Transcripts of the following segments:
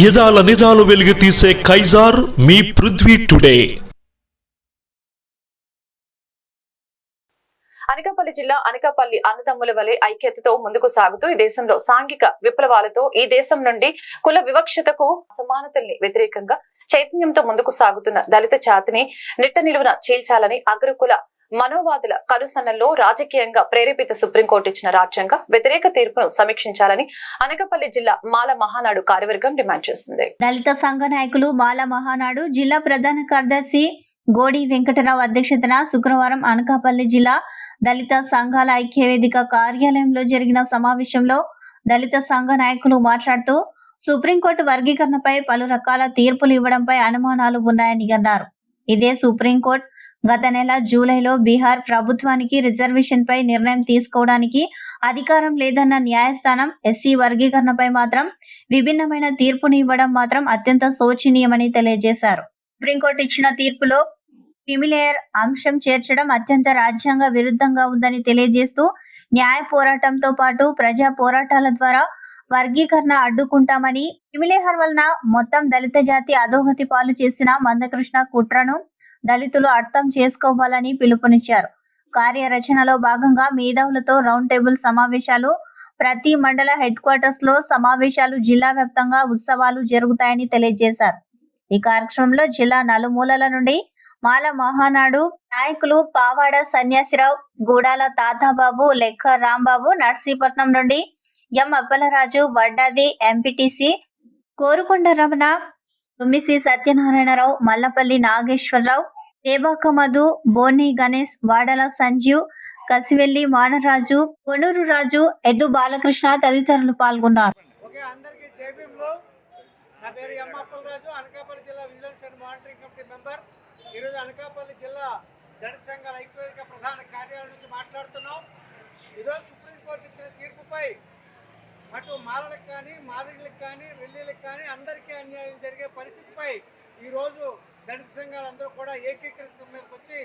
యదాల నిజాలు వెలుగు తీసే కైజార్ మీ పృథ్వీ టుడే. అనకాపల్లి జిల్లా అనకాపల్లి అన్నదమ్ముల వలె ఐక్యతతో ముందుకు సాగుతూ ఈ దేశంలో సాంఘిక విప్లవాలతో ఈ దేశం నుండి కుల వివక్షతకు అసమానతల్ని వ్యతిరేకంగా చైతన్యంతో ముందుకు సాగుతున్న దళిత జాతిని నిట్ట నిలువున చీల్చాలని అగ్రకుల మనోవాదుల కలుసన్నల్లో రాజకీయంగా ప్రేరేపిత సుప్రీంకోర్టు ఇచ్చిన రాజ్యాంగ వ్యతిరేక తీర్పును సమీక్షించాలని అనకాపల్లి జిల్లా మాల మహానాడు కార్యవర్గం డిమాండ్ చేస్తుంది దళిత సంఘ నాయకులు మాల మహానాడు జిల్లా ప్రధాన కార్యదర్శి గోడి వెంకటరావు అధ్యక్షతన శుక్రవారం అనకాపల్లి జిల్లా దళిత సంఘాల ఐక్యవేదిక కార్యాలయంలో జరిగిన సమావేశంలో దళిత సంఘ నాయకులు మాట్లాడుతూ సుప్రీంకోర్టు వర్గీకరణపై పలు రకాల తీర్పులు ఇవ్వడంపై అనుమానాలు ఉన్నాయని అన్నారు. ఇదే సుప్రీంకోర్టు గత నెల జూలైలో బీహార్ ప్రభుత్వానికి రిజర్వేషన్ పై నిర్ణయం తీసుకోవడానికి అధికారం లేదన్న న్యాయస్థానం ఎస్సీ వర్గీకరణపై మాత్రం విభిన్నమైన తీర్పుని ఇవ్వడం మాత్రం అత్యంత శోచనీయమని తెలియజేశారు. సుప్రీంకోర్టు ఇచ్చిన తీర్పులో క్రిమిలేయర్ అంశం చేర్చడం అత్యంత రాజ్యాంగ విరుద్ధంగా ఉందని తెలియజేస్తూ న్యాయ పోరాటంతో పాటు ప్రజా పోరాటాల ద్వారా వర్గీకరణ అడ్డుకుంటామని క్రిమిలేహర్ వలన మొత్తం దళిత జాతి అధోగతి పాలు చేసిన మందకృష్ణ కుట్రను దళితులు అర్థం చేసుకోవాలని పిలుపునిచ్చారు. కార్యరచనలో భాగంగా మేధావులతో రౌండ్ టేబుల్ సమావేశాలు ప్రతి మండల హెడ్ క్వార్టర్స్లో సమావేశాలు జిల్లా వ్యాప్తంగా ఉత్సవాలు జరుగుతాయని తెలియజేశారు. ఈ కార్యక్రమంలో జిల్లా నలుమూలల నుండి మాల మహానాడు నాయకులు పావాడ సన్యాసిరావు గూడాల తాతాబాబు లెక్క రాంబాబు నర్సీపట్నం నుండి ఎం అప్పలరాజు వడ్డాది ఎంపీటీసీ కోరుకొండ రమణ తుమ్మిసి సత్యనారాయణరావు మల్లపల్లి నాగేశ్వరరావు దేబాక మధు బోని గణేష్ వాడల సంజీవ్ కసివెల్లి మానరాజు కొనూరు రాజు ఎద్దు బాలకృష్ణ తదితరులు పాల్గొన్నారు. నా పేరు అనకాపల్లి జిల్లా vigilance and monitoring committee member. ఈరోజు అనకాపల్లి జిల్లా దళిత సంఘాల ఐక్యవేదిక ప్రధాన కార్యాలయం నుంచి మాట్లాడుతున్నాం ఈరోజు సుప్రీంకోర్టు ఇచ్చిన తీర్పుపై అటు మాలలకు కానీ మాదిగలకు కానీ రెల్లీలకు కానీ అందరికీ అన్యాయం జరిగే పరిస్థితిపై ఈరోజు దళిత సంఘాలందరూ కూడా ఏకీకృతం మీదకి వచ్చి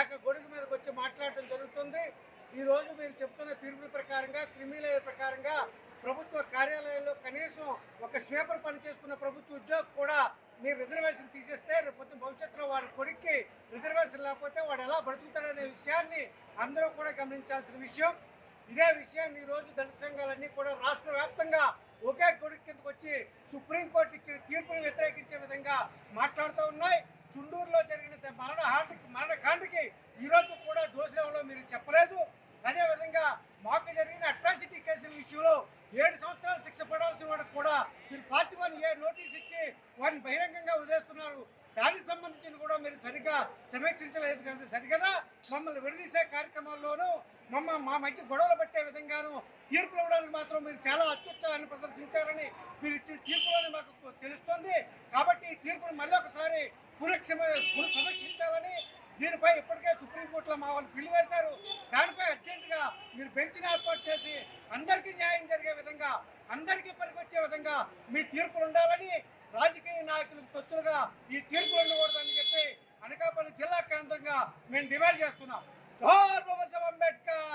ఏక గొడుగు మీదకి వచ్చి మాట్లాడటం జరుగుతుంది. ఈరోజు మీరు చెప్తున్న తీర్పుల ప్రకారంగా క్రిమిలేయ ప్రకారంగా ప్రభుత్వ కార్యాలయంలో కనీసం ఒక స్వీపర్ పని చేసుకున్న ప్రభుత్వ ఉద్యోగి కూడా మీరు రిజర్వేషన్ తీసేస్తే రేపు భవిష్యత్తులో వాడి కొడుక్కి రిజర్వేషన్ లేకపోతే వాడు ఎలా బ్రతుకుతాడనే విషయాన్ని అందరూ కూడా గమనించాల్సిన విషయం. ఇదే విషయాన్ని ఈరోజు దళిత సంఘాలన్నీ కూడా రాష్ట్ర వ్యాప్తంగా ఒకే కొడుకు కిందకు వచ్చి సుప్రీంకోర్టు ఇచ్చిన తీర్పును వ్యతిరేకించే విధంగా మాట్లాడుతూ ఉన్నాయి. చుండూరులో జరిగిన ద- మరణ హాండ్కి మరణకాండకి ఈరోజు కూడా దోషంలో మీరు చెప్పలేదు. అదేవిధంగా మాకు జరిగిన అట్రాసిటీ కేసుల విషయంలో ఏడు సంవత్సరాలు శిక్ష పడాల్సిన వాడికి కూడా మీరు ఫార్టీ వన్ ఏ నోటీస్ ఇచ్చి వారిని బహిరంగంగా వదిలేస్తున్నారు. దానికి సంబంధించిన కూడా మీరు సరిగ్గా సమీక్షించలేదు కదా సరిగదా? మమ్మల్ని విడదీసే కార్యక్రమాల్లోనూ మమ్మ మా మధ్య గొడవలు పెట్టే విధంగాను తీర్పులు ఇవ్వడానికి మాత్రం మీరు చాలా అత్యుత్సాహాన్ని ప్రదర్శించారని మీరు ఇచ్చిన తీర్పులోనే మాకు తెలుస్తుంది. కాబట్టి ఈ తీర్పును మళ్ళీ ఒకసారి పునఃక్షమ సమీక్షించాలని దీనిపై ఇప్పటికే సుప్రీంకోర్టులో మా వాళ్ళు పిలువేశారు. దానిపై అర్జెంటుగా మీరు బెంచ్ని ఏర్పాటు చేసి అందరికీ న్యాయం జరిగే విధంగా అందరికీ పనికొచ్చే విధంగా మీ తీర్పులు ఉండాలని రాజకీయ నాయకులకు తొత్తులుగా ఈ తీర్పు ఉండకూడదని చెప్పి అనకాపల్లి జిల్లా కేంద్రంగా మేము డిమాండ్ చేస్తున్నాం. అంబేద్కర్!